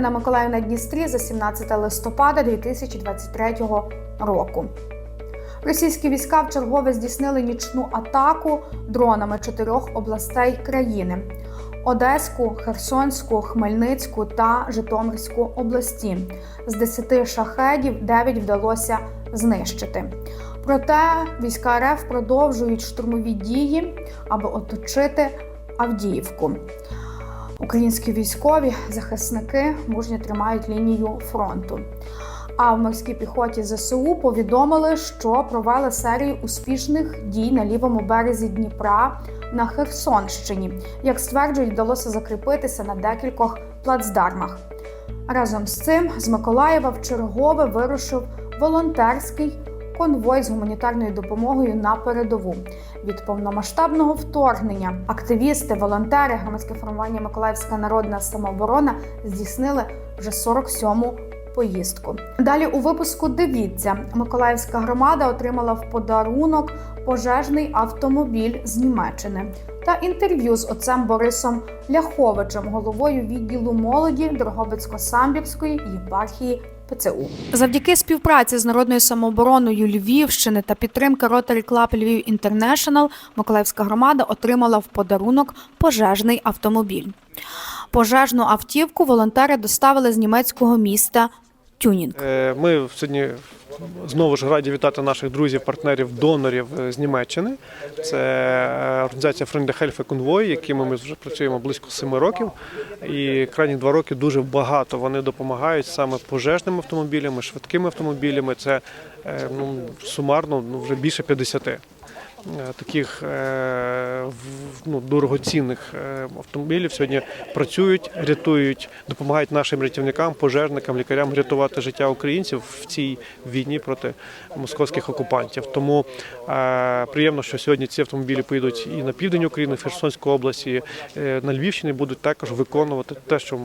вторгнена Миколаїв на Дністрі за 17 листопада 2023 року. Російські війська вчергове здійснили нічну атаку дронами чотирьох областей країни: Одеську, Херсонську, Хмельницьку та Житомирську області. З 10 шахедів 9 вдалося знищити. Проте війська РФ продовжують штурмові дії, аби оточити Авдіївку. Українські військові захисники мужньо тримають лінію фронту. А в морській піхоті ЗСУ повідомили, що провели серію успішних дій на лівому березі Дніпра на Херсонщині. Як стверджують, вдалося закріпитися на декількох плацдармах. Разом з цим з Миколаєва в чергове вирушив волонтерський конвой з гуманітарною допомогою на передову. Від повномасштабного вторгнення активісти, волонтери, громадське формування Миколаївська народна самооборона здійснили вже 47-му поїздку. Далі у випуску дивіться, Миколаївська громада отримала в подарунок пожежний автомобіль з Німеччини та інтерв'ю з отцем Борисом Ляховичем, головою відділу молоді Дрогобицько-Самбірської єпархії ПЦУ. Завдяки співпраці з народною самообороною Львівщини та підтримки Rotary Club Львів International Миколаївська громада отримала в подарунок пожежний автомобіль. Пожежну автівку волонтери доставили з німецького міста Тюнінг. Е, Ми сьогодні знову ж раді вітати наших друзів, партнерів, донорів з Німеччини. Це е, організація Freunde Helfe Convoy, якими ми вже працюємо близько семи років. І крайні два роки дуже багато вони допомагають саме пожежними автомобілями, швидкими автомобілями. Це е, ну, сумарно ну, вже більше 50 е, таких е, ну, дорогоцінних е, автомобілів сьогодні працюють, рятують, допомагають нашим рятівникам, пожежникам, лікарям рятувати життя українців в цій війні проти московських окупантів. Тому е, приємно, що сьогодні ці автомобілі поїдуть і на південь України, в Херсонську область, і е, на Львівщині будуть також виконувати те, що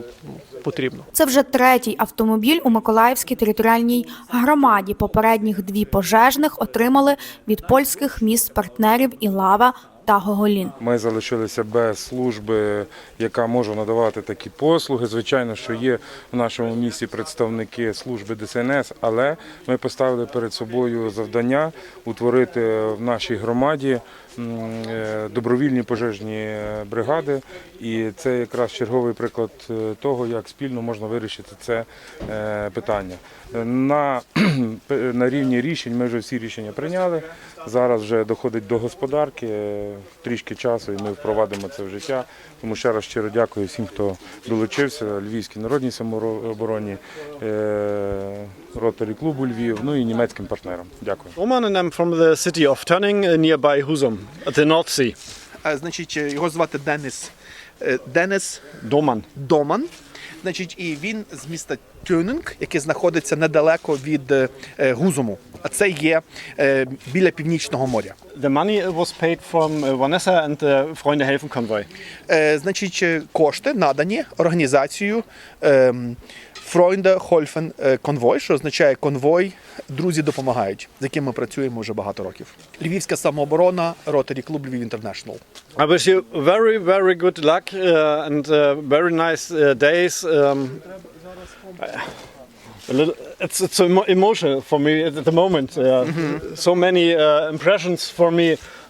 потрібно. Це вже третій автомобіль у Миколаївській територіальній громаді. Попередніх дві пожежних отримали від польських міст партнерів Ілава та Гоголін. Ми залишилися без служби, яка може надавати такі послуги. Звичайно, що є в нашому місті представники служби ДСНС, але ми поставили перед собою завдання утворити в нашій громаді добровільні пожежні бригади. І це якраз черговий приклад е, того, як спільно можна вирішити це е, питання. На, на рівні рішень ми вже всі рішення прийняли. Зараз вже доходить до господарки е, трішки часу, і ми впровадимо це в життя. Тому ще раз щиро дякую всім, хто долучився, Львівській народній самообороні, ротарі клубу Львів, ну і німецьким партнерам. Дякую. Roman and I'm from the city of Tönning nearby Husum at the North Sea. Е, Значить, е, його звати Денис е, Денис Doman. Доман. Значить, і він з міста Тюнинг, яке знаходиться недалеко від е, е, Гузуму. А це є е, біля північного моря. The money was paid from uh, Vanessa and the Freunde helfen convoy. Е, значить, е, кошти надані організацією е, Freunde Holfen е, Convoy, що означає конвой Друзі допомагають, з яким ми працюємо вже багато років. Львівська самооборона, Rotary Club Львів International. I wish you very, very good luck uh, and uh, very nice uh, days. Um, a little, it's it's emo- emotional for me at the moment. Uh, So many uh, impressions for me.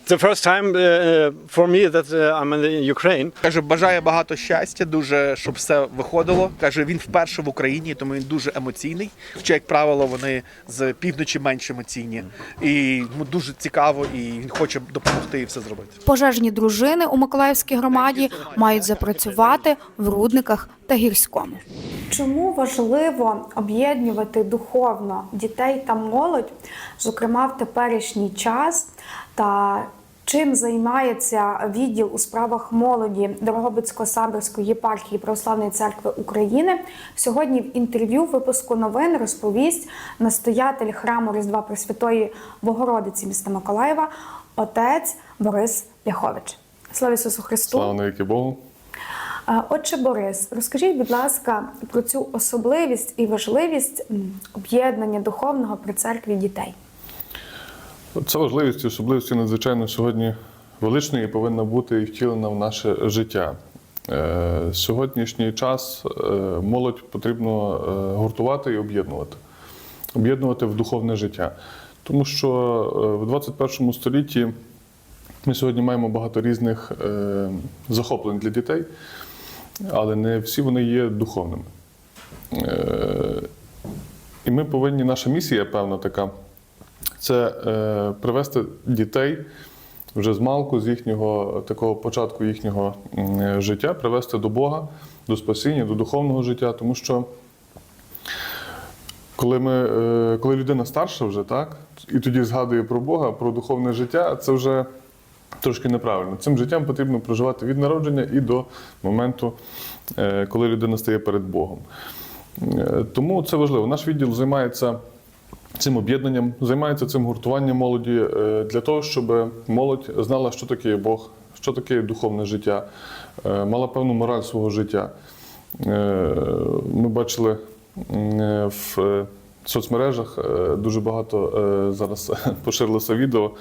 The first time uh, for me that uh, I'm in Ukraine. Каже, бажає багато щастя, дуже щоб все виходило. Каже, він вперше в Україні, тому він дуже емоційний. Хоча, як правило, вони з півночі менш емоційні. І йому дуже цікаво, і він хоче допомогти і все зробити. Пожежні дружини у Миколаївській громаді мають запрацювати в Рудниках та Гірському. Чому важливо об'єднувати духовно дітей та молодь, зокрема в теперішній час, та чим займається відділ у справах молоді Дорогобицько-Самбірської єпархії Православної церкви України? Сьогодні в інтерв'ю випуску новин розповість настоятель храму Різдва Пресвятої Богородиці міста Миколаєва, отець Борис Ляхович. Слава Ісусу Христу! Слава навіки Богу. Е, Отче Борис, розкажіть, будь ласка, про цю особливість і важливість об'єднання духовного при церкві дітей. Ця важливість і особливості надзвичайно сьогодні величною і повинна бути і втілена в наше життя. Е, Сьогоднішній час е, молодь потрібно е, гуртувати і об'єднувати. Об'єднувати в духовне життя. Тому що в 21 столітті ми сьогодні маємо багато різних захоплень для дітей, але не всі вони є духовними. І ми повинні, наша місія, певна така, це е, привести дітей вже з малку, з їхнього такого початку їхнього життя, привести до Бога, до спасіння, до духовного життя, тому що. Коли, ми, е, коли людина старша вже, так, і тоді згадує про Бога, про духовне життя, це вже трошки неправильно. Цим життям потрібно проживати від народження і до моменту, е, коли людина стає перед Богом. Е, Тому це важливо. Наш відділ займається цим об'єднанням, займається цим гуртуванням молоді е, для того, щоб молодь знала, що таке Бог, що таке духовне життя, е, мала певну мораль свого життя. Е, Ми бачили в соцмережах дуже багато зараз поширилося відео.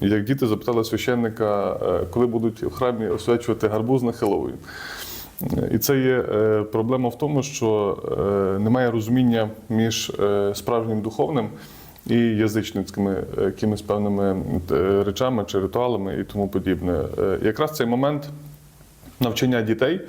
Як діти запитали священника, коли будуть в храмі освячувати гарбуз на Хеллоуін. І це є е, проблема в тому, що е, немає розуміння між е, справжнім духовним і язичницькими якимись певними речами чи ритуалами і тому подібне. Якраз цей момент навчання дітей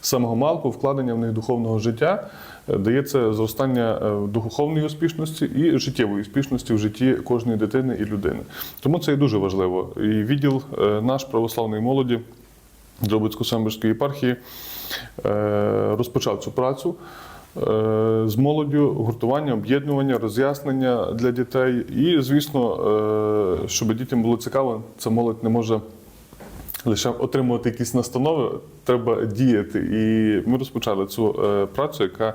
з самого малку, вкладення в них духовного життя дає це зростання духовної успішності і життєвої успішності в житті кожної дитини і людини. Тому це є дуже важливо. І відділ наш православної молоді. Дробицько-Самбірської єпархії е, розпочав цю працю е, з молоддю, гуртування, об'єднування, роз'яснення для дітей. І, звісно, е, щоб дітям було цікаво, ця молодь не може лише отримувати якісь настанови, треба діяти. І ми розпочали цю працю, яка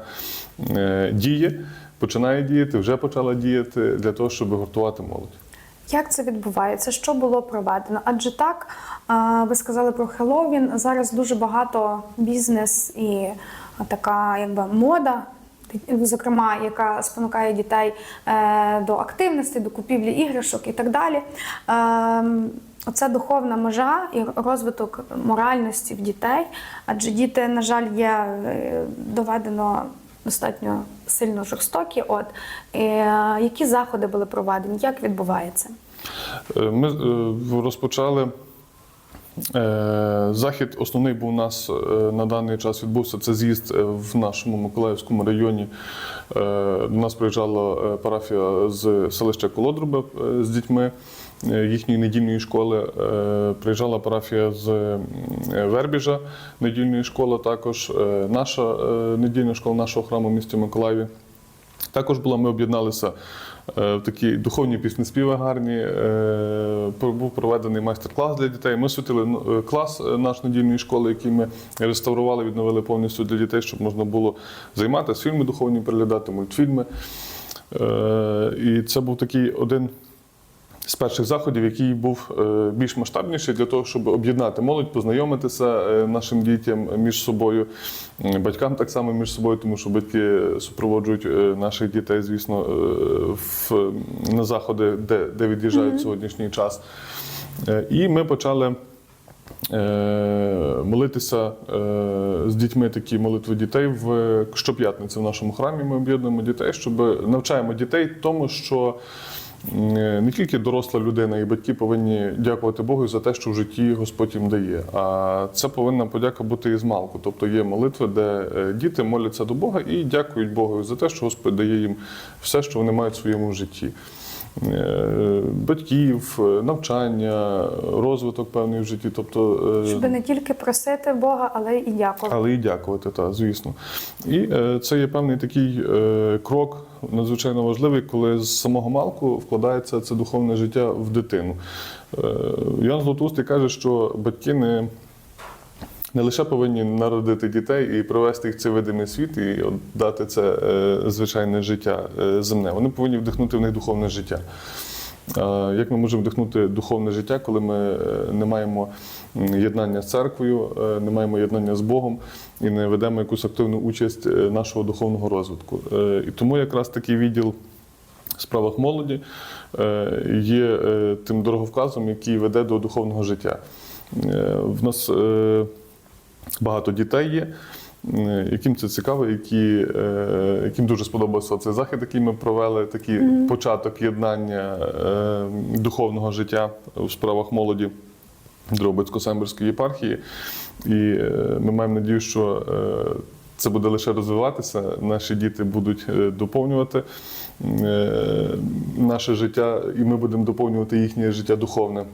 діє, починає діяти, вже почала діяти для того, щоб гуртувати молодь. Як це відбувається? Що було проведено? Адже так, ви сказали про Хеллоуін. Зараз дуже багато бізнес і така якби мода. Зокрема, яка спонукає дітей е, до активності, до купівлі іграшок і так далі. Е, Оце духовна межа і розвиток моральності в дітей, адже діти, на жаль, є е, доведено достатньо сильно жорстокі. От е, які заходи були проведені? Як відбувається? Е, Ми е, розпочали. Захід основний був у нас на даний час відбувся. Це з'їзд в нашому Миколаївському районі. До нас приїжджала парафія з селища Колодруба з дітьми їхньої недільної школи. Е, Приїжджала парафія з Вербіжа, недільної школи, також е, наша е, недільна школа нашого храму в місті Миколаєві. Також була, ми об'єдналися е, в такі духовні піснеспіви гарні. е, Був проведений майстер-клас для дітей. Ми святили ну, е, клас е, наш недільної школи, який ми реставрували, відновили повністю для дітей, щоб можна було займатися, фільми духовні переглядати, мультфільми. Е, І це був такий один з перших заходів, який був е, більш масштабніший для того, щоб об'єднати молодь, познайомитися е, нашим дітям між собою, батькам так само між собою, тому що батьки супроводжують е, наших дітей, звісно, в, на заходи, де, де від'їжджають сьогоднішній час. І ми почали. Молитися з дітьми такі молитви дітей в щоп'ятниці в нашому храмі. Ми об'єднуємо дітей, щоб навчаємо дітей тому, що не тільки доросла людина і батьки повинні дякувати Богу за те, що в житті Господь їм дає. А це повинна подяка бути і з малку. Тобто є молитви, де е, діти моляться до Бога і дякують Богу за те, що Господь дає їм все, що вони мають в своєму житті. Е, Батьків, е, навчання, розвиток певний в житті. Тобто, е, Щоб не тільки просити Бога, але і дякувати. але і дякувати, так, звісно. І це є певний такий крок надзвичайно важливий, коли з самого малку вкладається це духовне життя в дитину. Йоанн Златоустий каже, що батьки не. Не лише повинні народити дітей і привести їх цей видимий світ і дати це е, звичайне життя е, земне. Вони повинні вдихнути в них духовне життя. Як ми можемо вдихнути духовне життя, коли ми е, не маємо єднання з церквою, не маємо єднання з Богом і не ведемо якусь активну участь нашого духовного розвитку? І тому якраз такий відділ в справах молоді є тим дороговказом, який веде до духовного життя. В нас багато дітей є. е, Яким це цікаво, які, е, яким дуже сподобався цей захід, який ми провели, такий початок єднання е, духовного життя у справах молоді Дробицько-Семберської єпархії. І ми маємо надію, що це буде лише розвиватися. Наші діти будуть доповнювати наше життя, і ми будемо доповнювати їхнє життя духовне.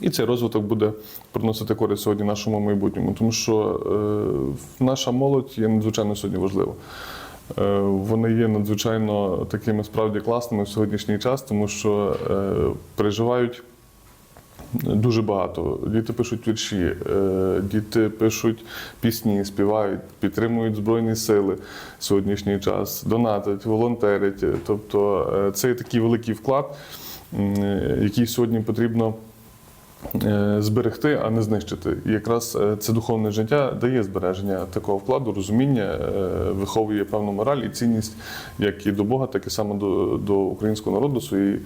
І цей розвиток буде приносити користь сьогодні нашому майбутньому, тому що е, наша молодь є надзвичайно сьогодні важлива. Е, вони є надзвичайно такими справді класними в сьогоднішній час, тому що е, переживають Дуже багато. Діти пишуть вірші, е, діти пишуть пісні, співають, підтримують Збройні сили в сьогоднішній час, донатять, волонтерять. Тобто е, це такий великий вклад, який сьогодні потрібно зберегти, а не знищити. І якраз е, це духовне життя дає збереження такого вкладу, розуміння, е, виховує певну мораль і цінність як і до Бога, так і саме до, до українського народу, своєї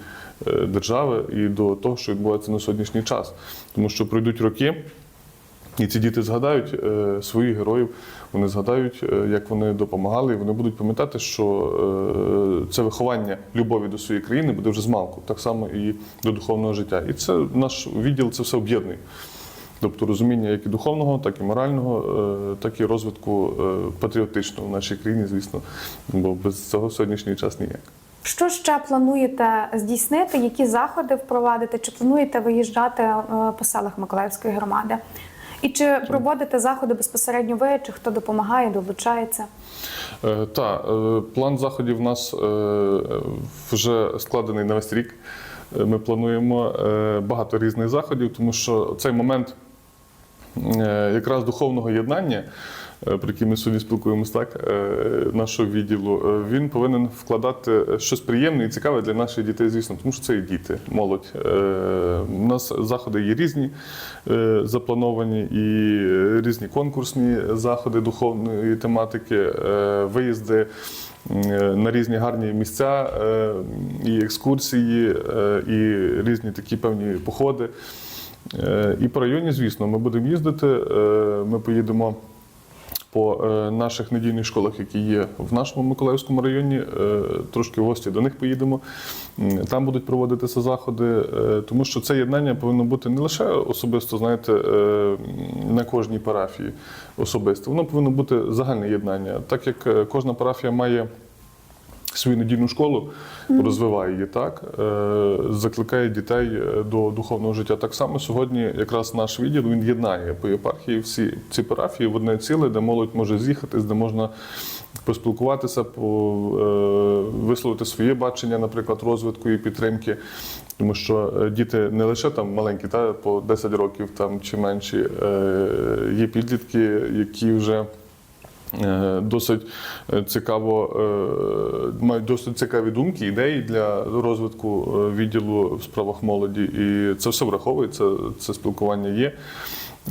е, держави і до того, що відбувається на сьогоднішній час. Тому що пройдуть роки. І ці діти згадають е, своїх героїв, вони згадають, е, як вони допомагали, і вони будуть пам'ятати, що е, це виховання любові до своєї країни буде вже змалку, так само і до духовного життя. І це наш відділ це все об'єднує. Тобто розуміння як і духовного, так і морального, так і розвитку патріотичного в нашій країні, звісно, бо без цього сьогоднішній час ніяк. Що ще плануєте здійснити? Які заходи впровадити? Чи плануєте виїжджати по селах Миколаївської громади? І чи проводите заходи безпосередньо ви, чи хто допомагає, долучається? Е, Та е, план заходів у нас е, вже складений на весь рік. Е, Ми плануємо е, багато різних заходів, тому що цей момент якраз духовного єднання, е, про який ми сьогодні спілкуємось, так е, нашого відділу, е, він повинен вкладати щось приємне і цікаве для наших дітей, звісно, тому що це і діти, молодь. Е, У нас заходи є різні е, заплановані, і різні конкурсні заходи духовної тематики, е, виїзди. е, На різні гарні місця, е, і екскурсії, е, і різні такі певні походи. Е, І по районі, звісно, ми будемо їздити. е, Ми поїдемо по е, наших недільних школах, які є в нашому Миколаївському районі. Трошки в гості до них поїдемо. Там будуть проводитися заходи, тому що це єднання повинно бути не лише особисто, знаєте, на кожній парафії особисто. Воно повинно бути загальне єднання. Так як кожна парафія має свою недільну школу, розвиває її так, е, закликає дітей е, до духовного життя. Так само сьогодні якраз наш відділ він єднає по єпархії всі ці парафії в одне ціле, де молодь може з'їхатись, де можна поспілкуватися, по, е, висловити своє бачення, наприклад, розвитку і підтримки. Тому що діти не лише там маленькі, та по 10 років там чи менші, є підлітки, які вже Досить е, цікаво, е, мають досить цікаві думки, ідеї для розвитку е, відділу в справах молоді. І це все враховується, це спілкування є.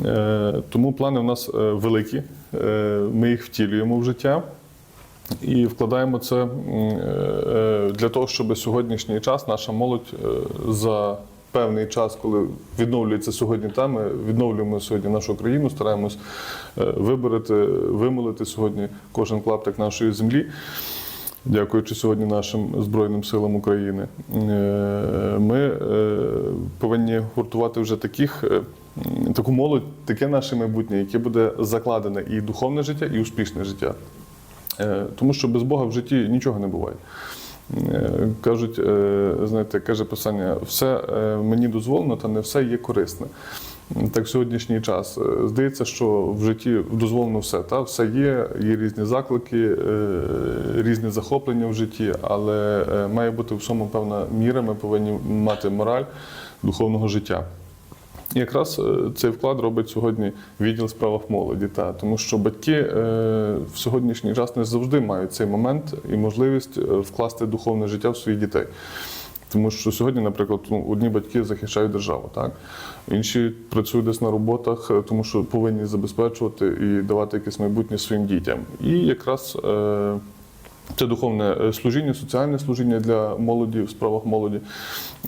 Е, Тому плани в нас е, великі, е, ми їх втілюємо в життя. І вкладаємо це е, для того, щоб сьогоднішній час наша молодь е, за певний час, коли відновлюється сьогодні там, ми відновлюємо сьогодні нашу країну, стараємось е, виборити, вимолити сьогодні кожен клаптик нашої землі. Дякуючи сьогодні нашим Збройним силам України, Е, ми е, повинні гуртувати вже таких, таку молодь, таке наше майбутнє, яке буде закладене і духовне життя, і успішне життя. Тому що без Бога в житті нічого не буває. Е, Кажуть, е, знаєте, каже писання, все е, мені дозволено, та не все є корисне. Так, в сьогоднішній час здається, що в житті дозволено все. Та? Все є, є різні заклики, різні захоплення в житті, але має бути всьому певна міра. Ми повинні мати мораль духовного життя. Якраз е, цей вклад робить сьогодні відділ справах молоді. Та, тому що батьки е, в сьогоднішній час не завжди мають цей момент і можливість е, вкласти духовне життя в своїх дітей. Тому що сьогодні, наприклад, ну, одні батьки захищають державу, так? інші працюють десь на роботах, е, тому що повинні забезпечувати і давати якесь майбутнє своїм дітям. І якраз е, це духовне е, служіння, соціальне служіння для молоді в справах молоді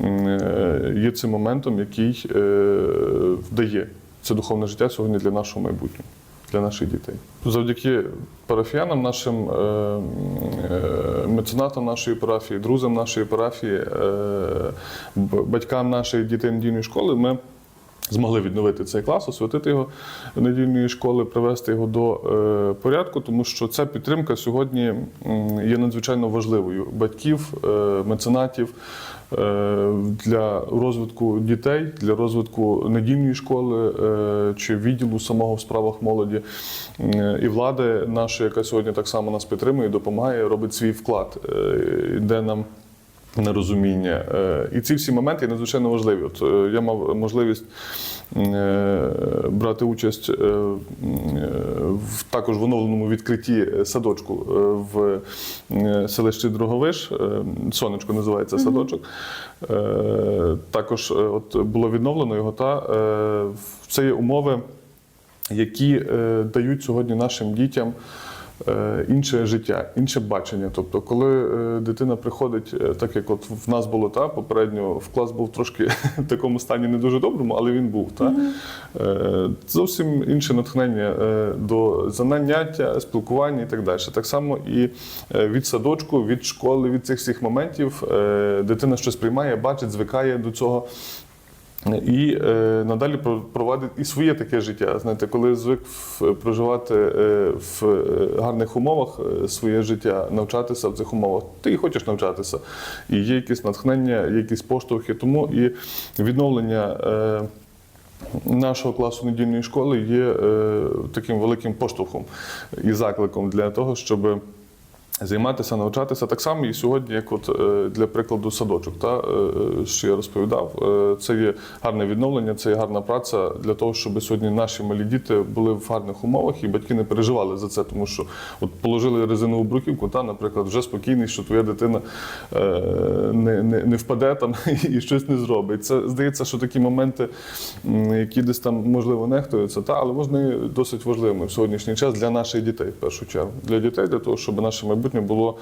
е, є цим моментом, який е, вдає це духовне життя сьогодні для нашого майбутнього. для наших дітей. Завдяки парафіянам, нашим меценатам нашої парафії, друзям нашої парафії, батькам наших дітей недільної школи, ми змогли відновити цей клас, освятити його недільної школи, привести його до е, порядку, тому що ця підтримка сьогодні є надзвичайно важливою батьків, е, меценатів е, для розвитку дітей, для розвитку недільної школи чи відділу самого в справах молоді. І влади наша, яка сьогодні так само нас підтримує, допомагає, робить свій вклад, де нам нерозуміння. Е, І ці всі моменти надзвичайно важливі. От е, я мав можливість е, брати участь в також в оновленому відкритті садочку в селищі Дроговиш. Сонечко називається садочок. Також от було відновлено його. Та це є умови, які дають сьогодні нашим дітям інше життя, інше бачення. Тобто, коли е, дитина приходить, е, так як от в нас було та попередньо, в клас був трошки в такому стані не дуже доброму, але він був. Та? Е, Зовсім інше натхнення е, до заняття, спілкування і так далі. Так само і е, від садочку, від школи, від цих всіх моментів е, дитина щось приймає, бачить, звикає до цього. І е, надалі про- провадить і своє таке життя. Знаєте, коли звик проживати е, в е, гарних умовах е, своє життя, навчатися в цих умовах, ти і хочеш навчатися. І є якесь натхнення, є якісь поштовхи. Тому і відновлення. Е, Нашого класу недільної школи є е, таким великим поштовхом і закликом для того, щоб займатися, навчатися. Так само і сьогодні, як от е, для прикладу садочок, та е, що я розповідав, е, це є гарне відновлення, це є гарна праця для того, щоб сьогодні наші малі діти були в гарних умовах і батьки не переживали за це, тому що от положили резинову бруківку, та, наприклад, вже спокійний, що твоя дитина е, не, не, не впаде там і щось не зробить. Це здається, що такі моменти, які десь там можливо нехтуються, та але вони досить важливими в сьогоднішній час для наших дітей, в першу чергу, для дітей, для того, щоб наше майбутнє було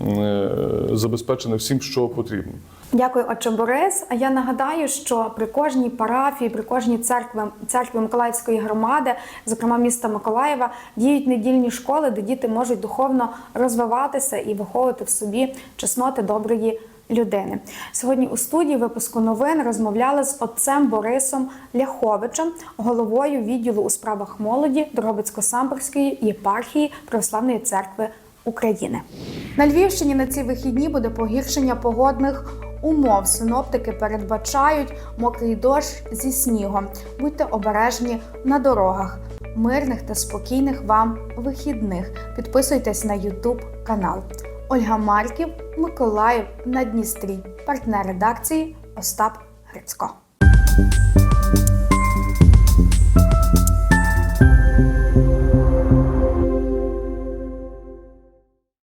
е, забезпечене всім, що потрібно. Дякую, отче Борис. А я нагадаю, що при кожній парафії, при кожній церкві, церкві Миколаївської громади, зокрема міста Миколаєва, діють недільні школи, де діти можуть духовно розвиватися і виховувати в собі чесноти доброї людини. Сьогодні у студії випуску новин розмовляли з отцем Борисом Ляховичем, головою відділу у справах молоді Дрогобицько-Самборської єпархії Православної церкви України. На Львівщині на ці вихідні буде погіршення погодних умов. Синоптики передбачають мокрий дощ зі снігом. Будьте обережні на дорогах. Мирних та спокійних вам вихідних. Підписуйтесь на YouTube канал. Ольга Марків, Миколаїв на Дністрі, партнер редакції Остап Грицько.